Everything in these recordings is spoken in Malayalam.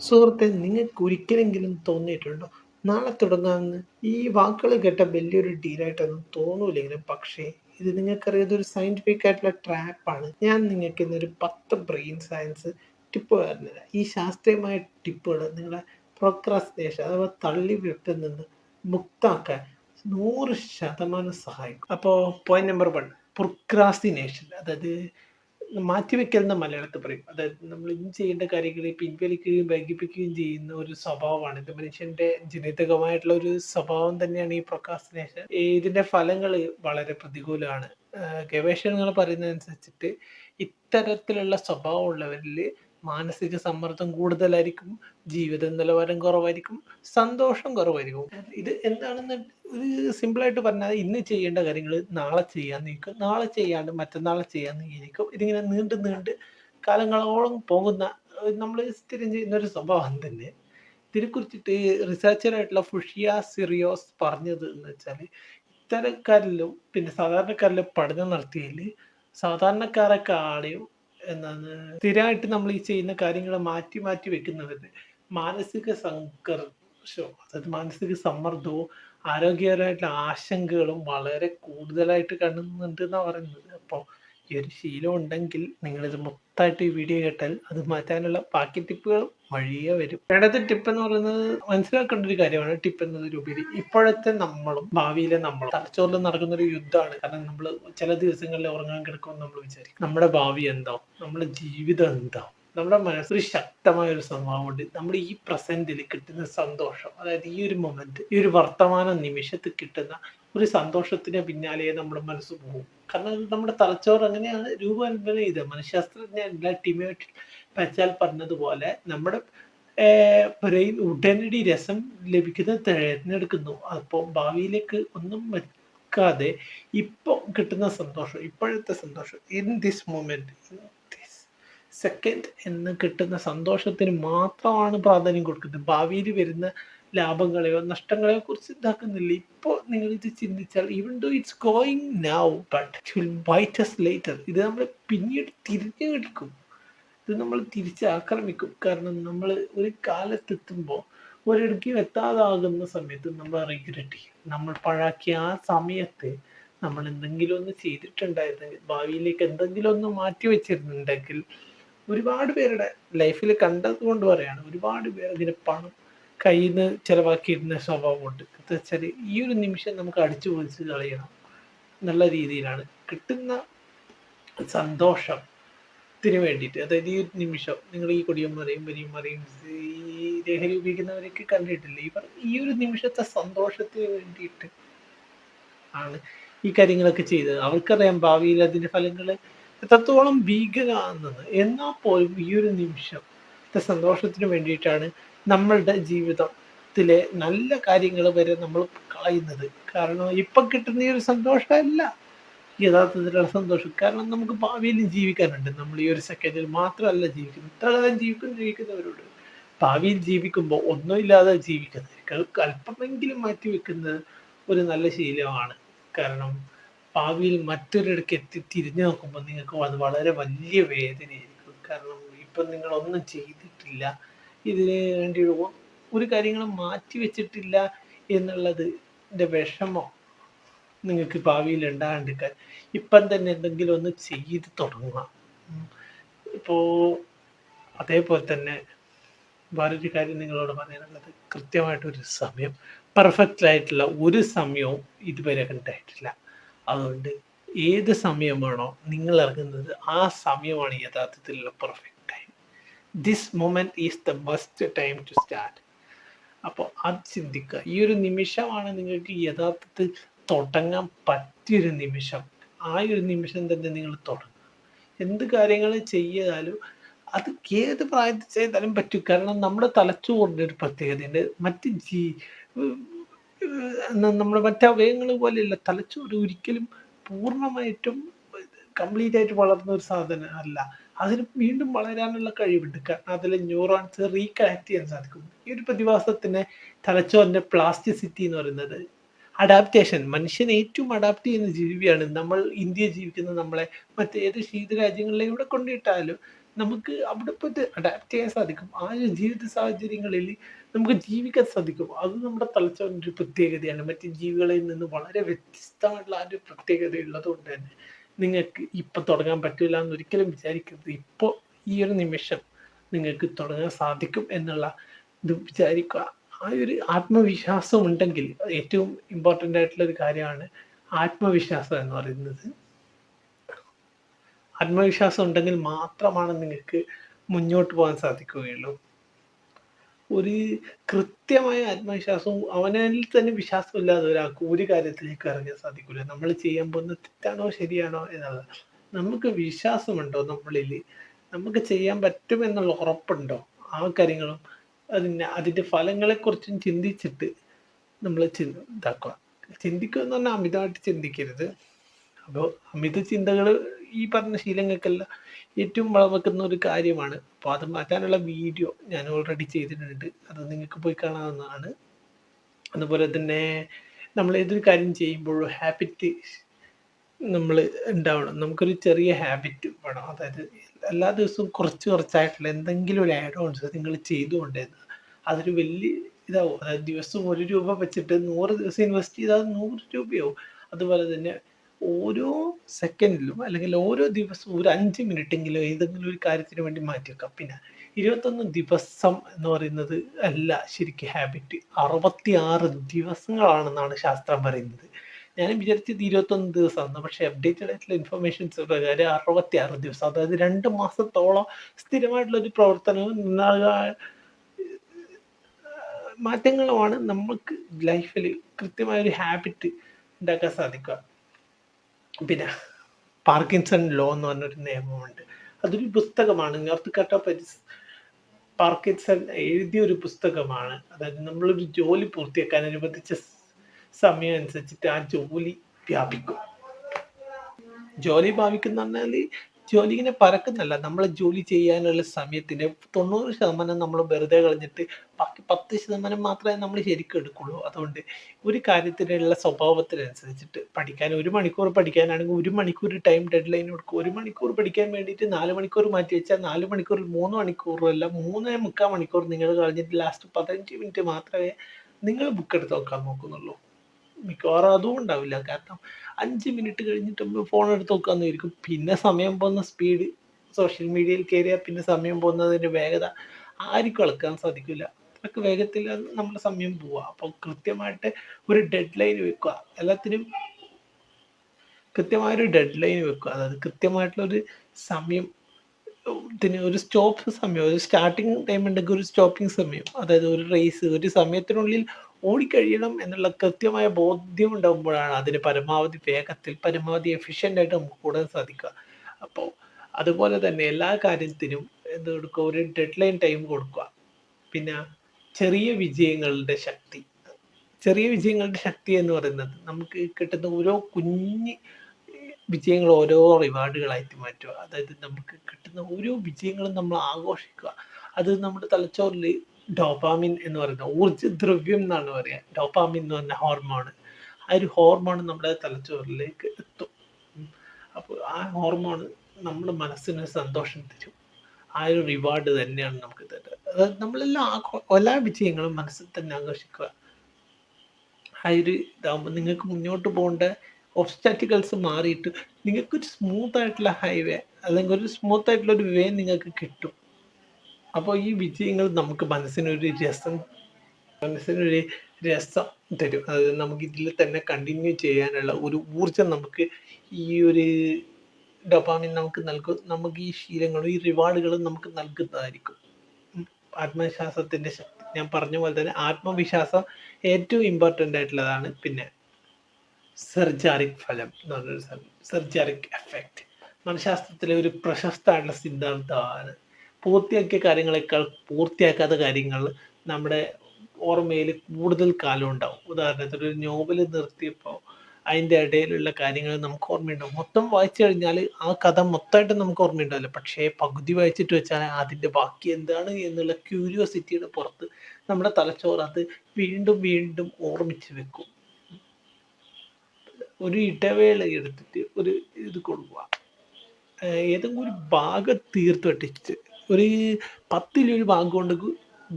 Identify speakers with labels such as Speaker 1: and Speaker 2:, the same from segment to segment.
Speaker 1: സുഹൃത്തെ നിങ്ങൾക്ക് ഒരിക്കലെങ്കിലും തോന്നിയിട്ടുണ്ടോ? നാളെ തുടങ്ങാമെന്ന് ഈ വാക്കുകൾ കേട്ട വലിയൊരു ഡീലായിട്ടൊന്നും തോന്നൂലെങ്കിലും പക്ഷേ ഇത് നിങ്ങൾക്കറിയാതെ ഒരു സയന്റിഫിക് ആയിട്ടുള്ള ട്രാപ്പാണ് ഞാൻ നിങ്ങൾക്ക് ഇന്നൊരു പത്ത് ബ്രെയിൻ സയൻസ് ടിപ്പ് തരുന്നില്ല. ഈ ശാസ്ത്രീയമായ ടിപ്പുകൾ നിങ്ങളെ പ്രൊക്രാസ്റ്റിനേഷൻ അഥവാ തള്ളി വിട്ടിൽ നിന്ന് മുക്താക്കാൻ നൂറ് ശതമാനം സഹായിക്കും. അപ്പോൾ പോയിന്റ് നമ്പർ വൺ പ്രൊക്രാസ്റ്റിനേഷൻ അതായത് മാറ്റിവെക്കൽ എന്ന് മലയാളത്തിൽ പറയും. അതായത് നമ്മൾ ഇനി ചെയ്യേണ്ട കാര്യങ്ങളെ പിൻവലിക്കുകയും വൈകിപ്പിക്കുകയും ചെയ്യുന്ന ഒരു സ്വഭാവമാണ്. ഇത് മനുഷ്യന്റെ ജനിതകമായിട്ടുള്ള ഒരു സ്വഭാവം തന്നെയാണ് ഈ പ്രൊക്കാസ്റ്റിനേഷൻ ഇതിന്റെ ഫലങ്ങൾ വളരെ പ്രതികൂലമാണ്. ഗവേഷണങ്ങൾ പറയുന്നതനുസരിച്ചിട്ട് ഇത്തരത്തിലുള്ള സ്വഭാവമുള്ളവരിൽ മാനസിക സമ്മർദ്ദം കൂടുതലായിരിക്കും ജീവിത നിലവാരം കുറവായിരിക്കും സന്തോഷം കുറവായിരിക്കും. ഇത് എന്താണെന്ന് ഒരു സിമ്പിളായിട്ട് പറഞ്ഞാൽ ഇന്ന് ചെയ്യേണ്ട കാര്യങ്ങൾ നാളെ ചെയ്യാൻ നീക്കും. നാളെ ചെയ്യാണ്ട് മറ്റന്നാളെ ചെയ്യാൻ നീക്കും ഇതിങ്ങനെ നീണ്ട് നീണ്ട് കാലങ്ങളോളം പോകുന്ന നമ്മൾ സ്ഥിരം ചെയ്യുന്ന ഒരു സ്വഭാവം തന്നെ. ഇതിനെക്കുറിച്ചിട്ട് റിസർച്ചറായിട്ടുള്ള ഫുഷിയ സിറിയോസ് പറഞ്ഞത് എന്ന് വെച്ചാൽ ഇത്തരക്കാരിലും പിന്നെ സാധാരണക്കാരിലും പഠനം നടത്തിയതിൽ സാധാരണക്കാരൊക്കെ ആളെയും എന്താണ് സ്ഥിരമായിട്ട് നമ്മൾ ഈ ചെയ്യുന്ന കാര്യങ്ങൾ മാറ്റി മാറ്റി വെക്കുന്നവരുടെ മാനസിക സംഘർഷവും അതായത് മാനസിക സമ്മർദ്ദവും ആരോഗ്യപരമായിട്ടുള്ള ആശങ്കകളും വളരെ കൂടുതലായിട്ട് കാണുന്നുണ്ട് എന്നാണ് പറയുന്നത്. അപ്പോൾ ഈ ഒരു ശീലം ഉണ്ടെങ്കിൽ നിങ്ങളിത് മൊത്തമായിട്ട് ഈ വീഡിയോ കേട്ടാൽ അത് മാറ്റാനുള്ള ബാക്കി ടിപ്പുകൾ വഴിയെ വരും. രണ്ടാമത്തെ ടിപ്പ് എന്ന് പറയുന്നത് മനസ്സിലാക്കേണ്ട ഒരു കാര്യമാണ്. ടിപ്പ് എന്നതിലുപരി ഇപ്പോഴത്തെ നമ്മളും ഭാവിയിലെ നമ്മളും തലച്ചോറിൽ നടക്കുന്ന ഒരു യുദ്ധമാണ്. കാരണം നമ്മൾ ചില ദിവസങ്ങളിൽ ഉറങ്ങാൻ കിടക്കുമെന്ന് നമ്മൾ വിചാരിക്കും. നമ്മുടെ ഭാവി എന്താവും? നമ്മുടെ ജീവിതം എന്താവും? നമ്മുടെ മനസ്സിൽ ശക്തമായ ഒരു സ്വഭാവമുണ്ട് നമ്മൾ ഈ പ്രസന്റിൽ കിട്ടുന്ന സന്തോഷം അതായത് ഈ ഒരു മൊമെന്റ് ഈ ഒരു വർത്തമാന നിമിഷത്തിൽ കിട്ടുന്ന ഒരു സന്തോഷത്തിന് പിന്നാലെ നമ്മുടെ മനസ്സ് പോകും. കാരണം നമ്മുടെ തലച്ചോറ് അങ്ങനെയാണ് രൂപകൽപ്പന ചെയ്തത്. മനഃശാസ്ത്രജ്ഞ ടിമേറ്റ് പച്ചാൽ പറഞ്ഞതുപോലെ നമ്മുടെ ബ്രെയിൻ ഉടനടി രസം ലഭിക്കുന്നത് തിരഞ്ഞെടുക്കുന്നു. അപ്പോൾ ഭാവിയിലേക്ക് ഒന്നും വെക്കാതെ ഇപ്പോൾ കിട്ടുന്ന സന്തോഷം ഇപ്പോഴത്തെ സന്തോഷം ഇൻ ദിസ് മൊമെന്റ് സെക്കൻഡ് എന്ന് കിട്ടുന്ന സന്തോഷത്തിന് മാത്രമാണ് പ്രാധാന്യം കൊടുക്കുന്നത്. ഭാവിയിൽ വരുന്ന ലാഭങ്ങളെയോ നഷ്ടങ്ങളെയോ കുറിച്ച് ഇതാക്കുന്നില്ല. ഇപ്പോൾ നിങ്ങൾ ഇത് ചിന്തിച്ചാൽ even though it's going now but it will bite later ഇത് നമ്മൾ പിന്നീട് തിരിഞ്ഞു കിടക്കും ഇത് നമ്മൾ തിരിച്ച് ആക്രമിക്കും. കാരണം നമ്മൾ ഒരു കാലത്തെത്തുമ്പോൾ ഒരിടയ്ക്കും എത്താതാകുന്ന സമയത്ത് നമ്മൾ റിഗ്രറ്റ് ചെയ്യും നമ്മൾ പഴാക്കിയ ആ സമയത്ത് നമ്മൾ എന്തെങ്കിലും ഒന്ന് ചെയ്തിട്ടുണ്ടായിരുന്നെങ്കിൽ ഭാവിയിലേക്ക് എന്തെങ്കിലും ഒന്ന് മാറ്റി വെച്ചിരുന്നുണ്ടെങ്കിൽ ഒരുപാട് പേരുടെ ലൈഫിൽ കണ്ടത് കൊണ്ട് പറയാണ് ഒരുപാട് പേർ ഇതിന് പണം കയ്യിൽ നിന്ന് ചിലവാക്കിയിരുന്ന സ്വഭാവമുണ്ട് വെച്ചാൽ ഈ ഒരു നിമിഷം നമുക്ക് അടിച്ചു പൊളിച്ച് കളയണം. നല്ല രീതിയിലാണ്. കിട്ടുന്ന സന്തോഷം ത്തിന് വേണ്ടിയിട്ട്. അതായത് ഈ നിമിഷം നിങ്ങൾ ഈ കൊടിയന്മാരെയും വലിയന്മാരെയും ഈ ലഹരി ഉപയോഗിക്കുന്നവരൊക്കെ കണ്ടിട്ടില്ല? ഇവർ ഈ ഒരു നിമിഷത്തെ സന്തോഷത്തിന് വേണ്ടിയിട്ട് ആണ് ഈ കാര്യങ്ങളൊക്കെ ചെയ്തത്. അവർക്കറിയാം ഭാവിയിൽ അതിന്റെ ഫലങ്ങൾ എത്രത്തോളം ഭീകരമാണെന്ന് എന്നാൽ പോലും ഈ ഒരു നിമിഷം സന്തോഷത്തിന് വേണ്ടിയിട്ടാണ് നമ്മളുടെ ജീവിതത്തിലെ നല്ല കാര്യങ്ങൾ വരെ നമ്മൾ കളയുന്നത്. കാരണം ഇപ്പം കിട്ടുന്ന ഈ ഒരു സന്തോഷമല്ല. യഥാർത്ഥത്തിലുള്ള സന്തോഷം. കാരണം നമുക്ക് ഭാവിയിലും ജീവിക്കാനുണ്ട്. നമ്മൾ ഈ ഒരു സെക്കൻഡിൽ മാത്രമല്ല ജീവിക്കുന്നത്. ഇത്ര കാലം ജീവിക്കും ജീവിക്കുന്നവരോട്. ഭാവിയിൽ ജീവിക്കുമ്പോൾ ഒന്നുമില്ലാതെ ജീവിക്കുന്നത്. അല്പമെങ്കിലും മാറ്റി വെക്കുന്നത് ഒരു നല്ല ശീലമാണ്. കാരണം ഭാവിയിൽ മറ്റൊരിടയ്ക്ക് എത്തി തിരിഞ്ഞു നോക്കുമ്പോൾ നിങ്ങൾക്ക് അത് വളരെ വലിയ വേദനയായിരിക്കും. കാരണം ഇപ്പം നിങ്ങളൊന്നും ചെയ്തിട്ടില്ല. ഇതിന് വേണ്ടി ഒരു കാര്യങ്ങളും മാറ്റി വെച്ചിട്ടില്ല എന്നുള്ളത് വിഷമോ നിങ്ങൾക്ക് ഭാവിയിൽ ഉണ്ടാകാണ്ടിരിക്കാൻ. ഇപ്പം തന്നെ എന്തെങ്കിലും ഒന്ന് ചെയ്ത് തുടങ്ങുക. ഇപ്പോൾ അതേപോലെ തന്നെ വേറൊരു കാര്യം നിങ്ങളോട് പറയാനുള്ളത്. കൃത്യമായിട്ടൊരു സമയം പെർഫെക്റ്റ് ആയിട്ടുള്ള ഒരു സമയവും ഇതുവരെ ഉണ്ടായിട്ടില്ല അതുകൊണ്ട് ഏത് സമയമാണോ നിങ്ങൾ ഇറങ്ങുന്നത് ആ സമയമാണ് യഥാർത്ഥത്തിലുള്ള perfect this moment is the best time to start അപ്പോൾ അത് ചിന്തിക്കുക. ഈ ഒരു നിമിഷമാണ് നിങ്ങൾക്ക് യഥാർത്ഥത്തിൽ തുടങ്ങാൻ പറ്റിയൊരു നിമിഷം. ആ ഒരു നിമിഷം തന്നെ നിങ്ങൾ തുടങ്ങുക. എന്ത് കാര്യങ്ങൾ ചെയ്താലും അത് ഏത് പ്രായത്തിൽ ചെയ്താലും പറ്റും. കാരണം നമ്മുടെ തലച്ചോറിന്റെ ഒരു പ്രത്യേകതയുണ്ട്. മറ്റ് ജീ നമ്മുടെ മറ്റ് അവയവങ്ങൾ പോലെയല്ല തലച്ചോറ് ഒരിക്കലും പൂർണമായിട്ടും കംപ്ലീറ്റ് ആയിട്ട് വളർന്ന ഒരു സാധനം അല്ല. അതിന് വീണ്ടും വളരാനുള്ള കഴിവുണ്ട്. കാരണം അതിൽ ന്യൂറോൺസ് റീകണക്ട് ചെയ്യാൻ സാധിക്കും. ഈ ഒരു പ്രതിഭാസത്തിന് തലച്ചോറിന്റെ പ്ലാസ്റ്റിസിറ്റി എന്ന് പറയുന്നത് അഡാപ്റ്റേഷൻ മനുഷ്യൻ ഏറ്റവും അഡാപ്റ്റ് ചെയ്യുന്ന ജീവിയാണ് നമ്മൾ ഇന്ത്യ ജീവിക്കുന്ന നമ്മളെ മറ്റേത് ശീത രാജ്യങ്ങളിലെ ഇവിടെ കൊണ്ടിട്ടാലും നമുക്ക് അവിടെ പോയിട്ട് അഡാപ്റ്റ് ചെയ്യാൻ സാധിക്കും. ആ ഒരു ജീവിത സാഹചര്യങ്ങളിൽ നമുക്ക് ജീവിക്കാൻ സാധിക്കും. അത് നമ്മുടെ തലച്ചോറിന്റെ ഒരു പ്രത്യേകതയാണ്. മറ്റ് ജീവികളിൽ നിന്ന് വളരെ വ്യത്യസ്തമായിട്ടുള്ള ആ ഒരു പ്രത്യേകത ഉള്ളതുകൊണ്ട് തന്നെ. നിങ്ങൾക്ക് ഇപ്പൊ തുടങ്ങാൻ പറ്റില്ല എന്ന് ഒരിക്കലും വിചാരിക്കരുത്. ഇപ്പോൾ ഈ ഒരു നിമിഷം നിങ്ങൾക്ക് തുടങ്ങാൻ സാധിക്കും എന്നുള്ള ഇത് വിചാരിക്കുക. ആ ഒരു ആത്മവിശ്വാസം ഉണ്ടെങ്കിൽ ഏറ്റവും ഇമ്പോർട്ടന്റ് ആയിട്ടുള്ള ഒരു കാര്യമാണ് ആത്മവിശ്വാസം എന്ന് പറയുന്നത്. ആത്മവിശ്വാസം ഉണ്ടെങ്കിൽ മാത്രമാണ് നിങ്ങൾക്ക് മുന്നോട്ട് പോകാൻ സാധിക്കുകയുള്ളൂ. ഒരു കൃത്യമായ ആത്മവിശ്വാസവും അവനിൽ തന്നെ വിശ്വാസമില്ലാതെ ഒരാൾക്ക് ഒരു കാര്യത്തിലേക്ക് ഇറങ്ങാൻ സാധിക്കില്ല നമ്മൾ ചെയ്യാൻ പോകുന്ന തെറ്റാണോ ശരിയാണോ എന്നുള്ളത്. നമുക്ക് വിശ്വാസമുണ്ടോ നമ്മളിൽ? നമുക്ക് ചെയ്യാൻ പറ്റുമെന്നുള്ള ഉറപ്പുണ്ടോ? ആ കാര്യങ്ങളും അതിന്റെ അതിന്റെ ഫലങ്ങളെക്കുറിച്ചും ചിന്തിച്ചിട്ട് നമ്മൾ ചിന്ത ഇതാക്കുക. ചിന്തിക്കുക എന്ന് പറഞ്ഞാൽ അമിതമായിട്ട് ചിന്തിക്കരുത്. അപ്പോൾ അമിത ചിന്തകൾ ഈ പറഞ്ഞ ശീലങ്ങൾക്കെല്ലാം ഏറ്റവും വളമക്കുന്ന ഒരു കാര്യമാണ്. അപ്പോൾ അത് മാറ്റാനുള്ള വീഡിയോ ഞാൻ ഓൾറെഡി ചെയ്തിട്ടുണ്ട്. അത് നിങ്ങൾക്ക് പോയി കാണാവുന്നതാണ്. അതുപോലെ തന്നെ നമ്മൾ ഏതൊരു കാര്യം ചെയ്യുമ്പോഴും ഹാബിറ്റ് നമ്മൾ ഉണ്ടാവണം. നമുക്കൊരു ചെറിയ ഹാബിറ്റ് വേണം. അതായത് എല്ലാ ദിവസവും കുറച്ച് കുറച്ചായിട്ടുള്ള എന്തെങ്കിലും ഒരു ആഡ് ഓൺസ് നിങ്ങൾ ചെയ്തുകൊണ്ടിരുന്നത് അതൊരു വലിയ ഇതാവും. അതായത് ദിവസം ഒരു രൂപ വെച്ചിട്ട് നൂറ് ദിവസം ഇൻവെസ്റ്റ് ചെയ്താൽ നൂറ് രൂപയാവും. അതുപോലെ തന്നെ ഓരോ സെക്കൻഡിലും അല്ലെങ്കിൽ ഓരോ ദിവസവും ഒരു അഞ്ച് മിനിറ്റെങ്കിലും ഏതെങ്കിലും ഒരു കാര്യത്തിന് വേണ്ടി മാറ്റി വെക്കാം. പിന്നെ ഇരുപത്തൊന്ന് ദിവസം എന്ന് പറയുന്നത് അല്ല ശരിക്കും ഹാബിറ്റ് അറുപത്തി ആറ് ദിവസങ്ങളാണെന്നാണ് ശാസ്ത്രം പറയുന്നത്. ഞാൻ വിചാരിച്ചത് ഇരുപത്തൊന്ന് ദിവസമാണ് പക്ഷെ അപ്ഡേറ്റഡ് ആയിട്ടുള്ള ഇൻഫർമേഷൻസ് പ്രകാരം അറുപത്തി ആറ് ദിവസം. അതായത് രണ്ട് മാസത്തോളം സ്ഥിരമായിട്ടുള്ള ഒരു പ്രവർത്തനവും മാറ്റങ്ങളുമാണ് നമുക്ക് ലൈഫിൽ കൃത്യമായ ഒരു ഹാബിറ്റ് ഉണ്ടാക്കാൻ സാധിക്കുക. പിന്നെ പാർക്കിൻസൺ ലോ എന്ന് പറഞ്ഞൊരു നിയമമുണ്ട്. അതൊരു പുസ്തകമാണ്. നോർത്ത് ഓഫ് കട്ടോപ്പരിസ് പാർക്കിൻസൺ എഴുതിയ ഒരു പുസ്തകമാണ്. അതായത് നമ്മളൊരു ജോലി പൂർത്തിയാക്കാൻ അനുവദിച്ച സമയം അനുസരിച്ചിട്ട് ആ ജോലി വ്യാപിക്കും. ജോലി ഭാവിക്കുന്ന പറഞ്ഞാൽ ജോലി ഇങ്ങനെ പരക്കുന്നല്ല നമ്മൾ ജോലി ചെയ്യാനുള്ള സമയത്തിന്റെ തൊണ്ണൂറ് ശതമാനം നമ്മൾ വെറുതെ കളഞ്ഞിട്ട് ബാക്കി പത്ത് ശതമാനം മാത്രമേ നമ്മൾ ശരിക്കും എടുക്കുള്ളൂ. അതുകൊണ്ട് ഒരു കാര്യത്തിനുള്ള സ്വഭാവത്തിനനുസരിച്ചിട്ട് പഠിക്കാൻ ഒരു മണിക്കൂർ പഠിക്കാനാണെങ്കിൽ ഒരു മണിക്കൂർ ടൈം ഡെഡ് ലൈൻ കൊടുക്കും. ഒരു മണിക്കൂർ പഠിക്കാൻ വേണ്ടിയിട്ട് നാല് മണിക്കൂർ മാറ്റി വെച്ചാൽ നാല് മണിക്കൂറിൽ മൂന്ന് മണിക്കൂറല്ല മൂന്നേ മുക്കാൽ മണിക്കൂർ നിങ്ങൾ കളഞ്ഞിട്ട് ലാസ്റ്റ് പതിനഞ്ച് മിനിറ്റ് മാത്രമേ നിങ്ങൾ ബുക്ക് എടുത്ത് നോക്കാൻ നോക്കുന്നുള്ളൂ. മിക്കവാറും അതും ഉണ്ടാവില്ല. കാരണം അഞ്ച് മിനിറ്റ് കഴിഞ്ഞിട്ട് ഫോൺ എടുത്ത് നോക്കാമെന്നായിരിക്കും പിന്നെ സമയം പോകുന്ന സ്പീഡ് സോഷ്യൽ മീഡിയയിൽ കയറിയാൽ പിന്നെ സമയം പോകുന്നതിന്റെ വേഗത ആർക്കും അളക്കാൻ സാധിക്കില്ല അത്രയ്ക്ക് വേഗത്തിൽ നമ്മുടെ സമയം പോവുക അപ്പോൾ കൃത്യമായിട്ട് ഒരു ഡെഡ് ലൈൻ വെക്കുക. എല്ലാത്തിനും കൃത്യമായൊരു ഡെഡ് ലൈൻ വെക്കുക. അതായത് കൃത്യമായിട്ടുള്ളൊരു സമയം ഇതിന് ഒരു സ്റ്റോപ്പ് സമയം ഒരു സ്റ്റാർട്ടിങ് ടൈം ഉണ്ടെങ്കിൽ ഒരു സ്റ്റോപ്പിംഗ് സമയം. അതായത് ഒരു റേസ് ഒരു സമയത്തിനുള്ളിൽ ഓടിക്കഴിയണം എന്നുള്ള കൃത്യമായ ബോധ്യം ഉണ്ടാകുമ്പോഴാണ് അതിന് പരമാവധി വേഗത്തിൽ പരമാവധി എഫിഷ്യന്റ് ആയിട്ട് നമുക്ക് കൂടാൻ സാധിക്കുക. അപ്പോൾ അതുപോലെ തന്നെ എല്ലാ കാര്യത്തിനും എന്ത് കൊടുക്കുക? ഒരു ഡെഡ് ലൈൻ ടൈം കൊടുക്കുക. പിന്നെ ചെറിയ വിജയങ്ങളുടെ ശക്തി. ചെറിയ വിജയങ്ങളുടെ ശക്തി എന്ന് പറയുന്നത് നമുക്ക് കിട്ടുന്ന ഓരോ കുഞ്ഞ് വിജയങ്ങൾ ഓരോ റിവാർഡുകളായിട്ട് മാറ്റുക. അതായത് നമുക്ക് കിട്ടുന്ന ഓരോ വിജയങ്ങളും നമ്മൾ ആഘോഷിക്കുക. അത് നമ്മുടെ തലച്ചോറിൽ ഡോപ്പാമിൻ എന്ന് പറയുന്ന ഊർജ ദ്രവ്യം എന്നാണ് പറയുക. ഡോപ്പാമിൻ എന്ന് പറഞ്ഞ ഹോർമോൺ ആ ഒരു ഹോർമോൺ നമ്മുടെ തലച്ചോറിലേക്ക് എത്തും. അപ്പോൾ ആ ഹോർമോൺ നമ്മുടെ മനസ്സിന് സന്തോഷം തരും. ആ ഒരു റിവാർഡ് തന്നെയാണ് നമുക്ക് തരുന്നത് അതായത് നമ്മളെല്ലാം എല്ലാ വിജയങ്ങളും മനസ്സിൽ തന്നെ ആഘോഷിക്കുക. ആ ഒരു ഇതാകുമ്പോൾ നിങ്ങൾക്ക് മുന്നോട്ട് പോകേണ്ട ഒബ്സ്റ്റാറ്റിക്കൽസ് മാറിയിട്ട് നിങ്ങൾക്കൊരു സ്മൂത്ത് ആയിട്ടുള്ള ഹൈവേ അല്ലെങ്കിൽ ഒരു സ്മൂത്ത് ആയിട്ടുള്ള ഒരു വേ നിങ്ങൾക്ക് കിട്ടും. അപ്പോൾ ഈ വിജയങ്ങൾ നമുക്ക് മനസ്സിനൊരു രസം മനസ്സിനൊരു രസം തരും. അത് നമുക്ക് ഇതിൽ തന്നെ കണ്ടിന്യൂ ചെയ്യാനുള്ള ഒരു ഊർജം നമുക്ക് ഈ ഒരു ഡൊപ്പാമിൻ നമുക്ക് നൽകും. നമുക്ക് ഈ ശീലങ്ങളും ഈ റിവാർഡുകളും നമുക്ക് നൽകുന്നതായിരിക്കും. ആത്മവിശ്വാസത്തിന്റെ ശക്തി. ഞാൻ പറഞ്ഞ പോലെ തന്നെ ആത്മവിശ്വാസം ഏറ്റവും ഇമ്പോർട്ടന്റ് ആയിട്ടുള്ളതാണ്. പിന്നെ സെർജാറിക് ഫലം എന്ന് പറഞ്ഞൊരു സെർജാറിക് എഫക്റ്റ് മനഃശാസ്ത്രത്തിലെ ഒരു പ്രശസ്തമായിട്ടുള്ള സിദ്ധാന്തമാണ് പൂർത്തിയാക്കിയ കാര്യങ്ങളെക്കാൾ പൂർത്തിയാക്കാത്ത കാര്യങ്ങൾ നമ്മുടെ ഓർമ്മയിൽ കൂടുതൽ കാലം ഉണ്ടാവും. ഉദാഹരണത്തിന് ഒരു നോവൽ നിർത്തിയപ്പോൾ അതിന്റെ ഇടയിലുള്ള കാര്യങ്ങൾ നമുക്ക് ഓർമ്മയുണ്ടാവും. മൊത്തം വായിച്ചു കഴിഞ്ഞാൽ ആ കഥ മൊത്തമായിട്ട് നമുക്ക് ഓർമ്മയുണ്ടാവില്ല. പക്ഷേ പകുതി വായിച്ചിട്ട് വെച്ചാൽ അതിന്റെ ബാക്കി എന്താണ് എന്നുള്ള ക്യൂരിയോസിറ്റിയുടെ പുറത്ത് നമ്മുടെ തലച്ചോറ് അത് വീണ്ടും വീണ്ടും ഓർമ്മിച്ച് വെക്കും. ഒരു ഇടവേള എടുത്തിട്ട് ഒരു ഇത് കൊള്ളുക ഏതെങ്കിലും ഒരു ഭാഗം തീർത്ത് വെട്ടിച്ച് ഒരു പത്തിലൊരു ഭാഗം കൊണ്ട്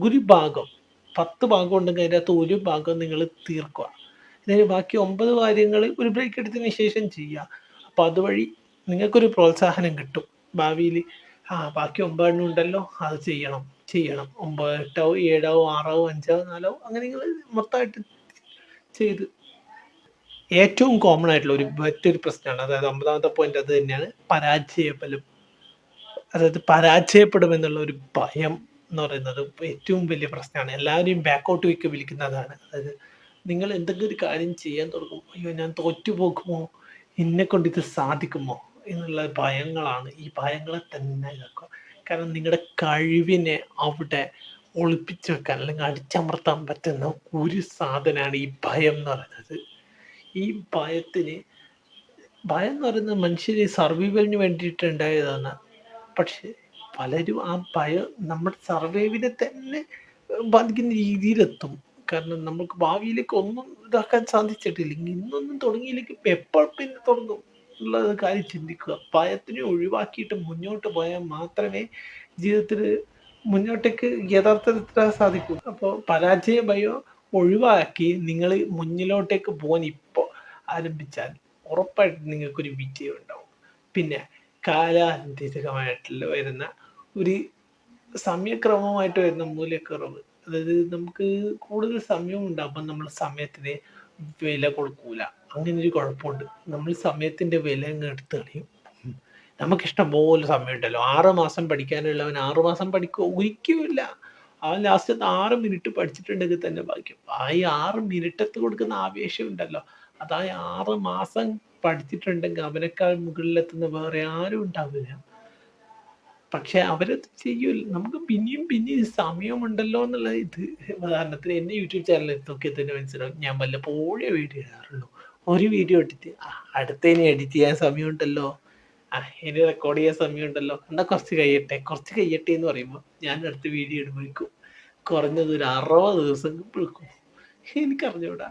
Speaker 1: ഒരു ഭാഗം പത്ത് ഭാഗം ഉണ്ടെങ്കിൽ അതിന്റെ അകത്ത് ഒരു ഭാഗം നിങ്ങൾ തീർക്കുക. ഇതിന് ബാക്കി ഒമ്പത് കാര്യങ്ങൾ ഒരു ബ്രേക്ക് എടുത്തതിന് ശേഷം ചെയ്യുക. അപ്പോൾ അതുവഴി നിങ്ങൾക്കൊരു പ്രോത്സാഹനം കിട്ടും. ഭാവിയിൽ ആ ബാക്കി ഒമ്പതെണ്ണം ഉണ്ടല്ലോ അത് ചെയ്യണം. ചെയ്യണം. ഒമ്പത് എട്ടോ ഏഴോ ആറോ അഞ്ചോ നാലോ അങ്ങനെ നിങ്ങൾ മൊത്തമായിട്ട് ചെയ്ത്. ഏറ്റവും കോമൺ ആയിട്ടുള്ള ഒരു മറ്റൊരു പ്രശ്നമാണ്. അതായത് ഒമ്പതാമത്തെ പോയിന്റ് അത് തന്നെയാണ്. പരാജയപ്പെടലും അതായത് പരാജയപ്പെടുമെന്നുള്ള ഒരു ഭയം എന്ന് പറയുന്നത് ഏറ്റവും വലിയ പ്രശ്നമാണ്. എല്ലാവരെയും ബാക്കൗട്ട് വെക്ക് വിളിക്കുന്നതാണ്. അതായത് നിങ്ങൾ എന്തെങ്കിലും ഒരു കാര്യം ചെയ്യാൻ തുടങ്ങും. അയ്യോ ഞാൻ തോറ്റു പോകുമോ? എന്നെ കൊണ്ട് ഇത് സാധിക്കുമോ? എന്നുള്ള ഭയങ്ങളാണ് ഈ ഭയങ്ങളെ തന്നെ ഇതാക്കുക. കാരണം നിങ്ങളുടെ കഴിവിനെ അവിടെ ഒളിപ്പിച്ചു വെക്കാൻ അല്ലെങ്കിൽ അടിച്ചമർത്താൻ പറ്റുന്ന ഒരു സാധനമാണ് ഈ ഭയം എന്ന് പറയുന്നത്. ഈ ഭയത്തിന് ഭയം എന്ന് പറയുന്നത് മനുഷ്യർ സർവൈവലിന് വേണ്ടിയിട്ട് ഉണ്ടായതാണ്. പക്ഷെ പലരും ആ ഭയം നമ്മുടെ സർവൈവിനെ തന്നെ ബാധിക്കുന്ന രീതിയിലെത്തും. കാരണം നമുക്ക് ഭാവിയിലേക്ക് ഒന്നും ഇതാക്കാൻ സാധിച്ചിട്ടില്ല. ഇനി ഇന്നൊന്നും തുടങ്ങിയില്ലെങ്കിൽ എപ്പോൾ പിന്നെ തുടങ്ങും എന്നുള്ളത് കാര്യം ചിന്തിക്കുക. ഭയത്തിനെ ഒഴിവാക്കിയിട്ട് മുന്നോട്ട് പോയാൽ മാത്രമേ ജീവിതത്തിൽ മുന്നോട്ടേക്ക് യഥാർത്ഥത്തിൽ എത്താൻ സാധിക്കൂ. അപ്പോൾ പരാജയ ഭയം ഒഴിവാക്കി നിങ്ങൾ മുന്നിലോട്ടേക്ക് പോകാൻ ഇപ്പോൾ ആരംഭിച്ചാൽ ഉറപ്പായിട്ട് നിങ്ങൾക്കൊരു വിജയം ഉണ്ടാവും പിന്നെ കാലാന്തരികമായിട്ടുള്ള വരുന്ന ഒരു സമയക്രമമായിട്ട് വരുന്ന മൂല്യക്കുറവ്. അതായത് നമുക്ക് കൂടുതൽ സമയം ഉണ്ടാകുമ്പോൾ നമ്മൾ സമയത്തിന് വില കൊടുക്കൂല. അങ്ങനെ ഒരു കുഴപ്പമുണ്ട്. നമ്മൾ സമയത്തിന്റെ വില അങ്ങ് എടുത്ത് കളയും. നമുക്ക് നമുക്കിഷ്ടം പോലെ സമയമുണ്ടല്ലോ. ആറ് മാസം പഠിക്കാനുള്ളവൻ ആറ് മാസം പഠിക്കുക ഒരിക്കലുമില്ല. ആ ലാസ്റ്റ് ആറ് മിനിറ്റ് പഠിച്ചിട്ടുണ്ടെങ്കിൽ തന്നെ ബാക്കി ആ ഈ ആറ് മിനിറ്റത്ത് കൊടുക്കുന്ന ആവേശം ഉണ്ടല്ലോ അതായത് ആറ് മാസം പഠിച്ചിട്ടുണ്ടെങ്കിൽ അവനേക്കാൾ മുകളിലെത്തുന്ന വേറെ ആരും ഉണ്ടാവില്ല. പക്ഷെ അവരത് ചെയ്യൂല നമുക്ക് പിന്നെയും പിന്നെയും സമയമുണ്ടല്ലോ എന്നുള്ള ഇത് ഉദാഹരണത്തിന് എന്റെ യൂട്യൂബ് ചാനലിൽ നോക്കിയാൽ തന്നെ മനസ്സിലാവും. ഞാൻ വല്ലപ്പോഴേ വീഡിയോ ഇടാറുള്ളൂ. ഒരു വീഡിയോ ഇട്ടിട്ട് അടുത്തതിന് എഡിറ്റ് ചെയ്യാൻ സമയമുണ്ടല്ലോ. ആ ഇനി റെക്കോർഡ് ചെയ്യാൻ സമയമുണ്ടല്ലോ. എന്നാ കുറച്ച് കഴിയട്ടെ. കുറച്ച് കഴിയട്ടെ എന്ന് പറയുമ്പോൾ ഞാൻ അടുത്ത വീഡിയോ ഇടുമ്പോഴേക്കും കുറഞ്ഞത് ഒരു അറുപത് ദിവസം എടുക്കും എനിക്കറിഞ്ഞൂടാ.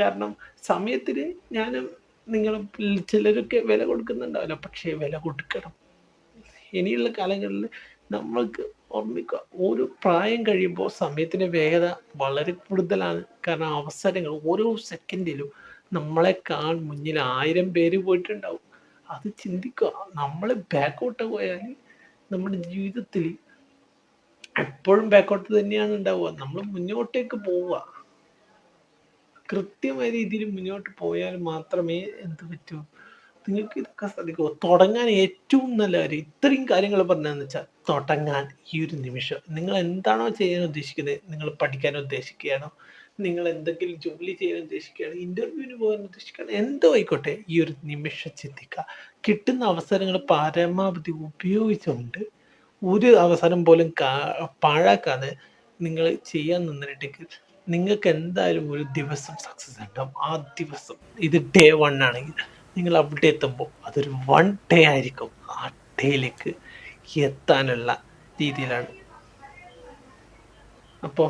Speaker 1: കാരണം സമയത്തിന് ഞാൻ നിങ്ങൾ ചിലരൊക്കെ വില കൊടുക്കുന്നുണ്ടാവില്ല. പക്ഷേ വില കൊടുക്കണം. ഇനിയുള്ള കാലങ്ങളിൽ നമ്മൾക്ക് ഓർമ്മിക്കുക ഒരു പ്രായം കഴിയുമ്പോൾ സമയത്തിന്റെ വേഗത വളരെ കൂടുതലാണ്. കാരണം അവസരങ്ങൾ ഓരോ സെക്കൻഡിലും നമ്മളെക്കാൾ മുന്നിൽ ആയിരം പേര് പോയിട്ടുണ്ടാവും. അത് ചിന്തിക്കുക നമ്മൾ ബാക്കോട്ട് പോയാൽ നമ്മുടെ ജീവിതത്തിൽ എപ്പോഴും ബാക്കോട്ട് തന്നെയാണ് ഉണ്ടാവുക. നമ്മൾ മുന്നോട്ടേക്ക് പോവുക. കൃത്യമായ രീതിയിൽ മുന്നോട്ട് പോയാൽ മാത്രമേ എന്ത് പറ്റൂ? നിങ്ങൾക്ക് ഇതൊക്കെ സാധിക്കൂ തുടങ്ങാൻ ഏറ്റവും നല്ല കാര്യം ഇത്രയും കാര്യങ്ങൾ പറഞ്ഞതെന്ന് വെച്ചാൽ തുടങ്ങാൻ ഈ ഒരു നിമിഷം. നിങ്ങൾ എന്താണോ ചെയ്യാൻ ഉദ്ദേശിക്കുന്നത് നിങ്ങൾ പഠിക്കാൻ ഉദ്ദേശിക്കുകയാണോ നിങ്ങൾ എന്തെങ്കിലും ജോലി ചെയ്യാൻ ഉദ്ദേശിക്കുകയാണ് ഇന്റർവ്യൂവിന് പോകാൻ ഉദ്ദേശിക്കുകയാണ് എന്തോ ആയിക്കോട്ടെ ഈ ഒരു നിമിഷം ചിന്തിക്കുക. കിട്ടുന്ന അവസരങ്ങൾ പരമാവധി ഉപയോഗിച്ചുകൊണ്ട് ഒരു അവസരം പോലും പാഴാക്കാതെ നിങ്ങൾ ചെയ്യാൻ നിന്നിട്ടുണ്ടെങ്കിൽ നിങ്ങൾക്ക് എന്തായാലും ഒരു ദിവസം സക്സസ് ഉണ്ടാവും. ആ ദിവസം ഇത് ഡേ വൺ ആണെങ്കിൽ നിങ്ങൾ അവിടെ എത്തുമ്പോൾ അതൊരു വൺ ഡേ ആയിരിക്കും ആ ഡേയിലേക്ക് എത്താനുള്ള രീതിയിലാണ്. അപ്പോൾ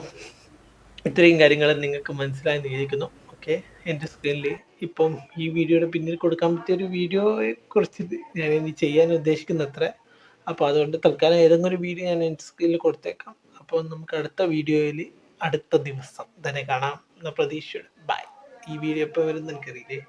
Speaker 1: ഇത്രയും കാര്യങ്ങൾ നിങ്ങൾക്ക് മനസ്സിലായി വിചാരിക്കുന്നു. ഓക്കെ എന്റെ സ്ക്രീനിൽ ഇപ്പം ഈ വീഡിയോയുടെ പിന്നിൽ കൊടുക്കാൻ പറ്റിയ ഒരു വീഡിയോയെ കുറിച്ച് ഞാൻ ഇനി ചെയ്യാൻ ഉദ്ദേശിക്കുന്ന അത്ര അപ്പോൾ അതുകൊണ്ട് തൽക്കാലം ഏതെങ്കിലും ഒരു വീഡിയോ ഞാൻ എന്റെ സ്ക്രീനിൽ കൊടുത്തേക്കാം. അപ്പോൾ നമുക്ക് അടുത്ത വീഡിയോയിൽ അടുത്ത ദിവസം. തന്നെ കാണാം. എന്ന പ്രതീക്ഷയോടെ. ബൈ ഈ വീഡിയോ എപ്പോൾ വരും എനിക്കറിയില്ലേ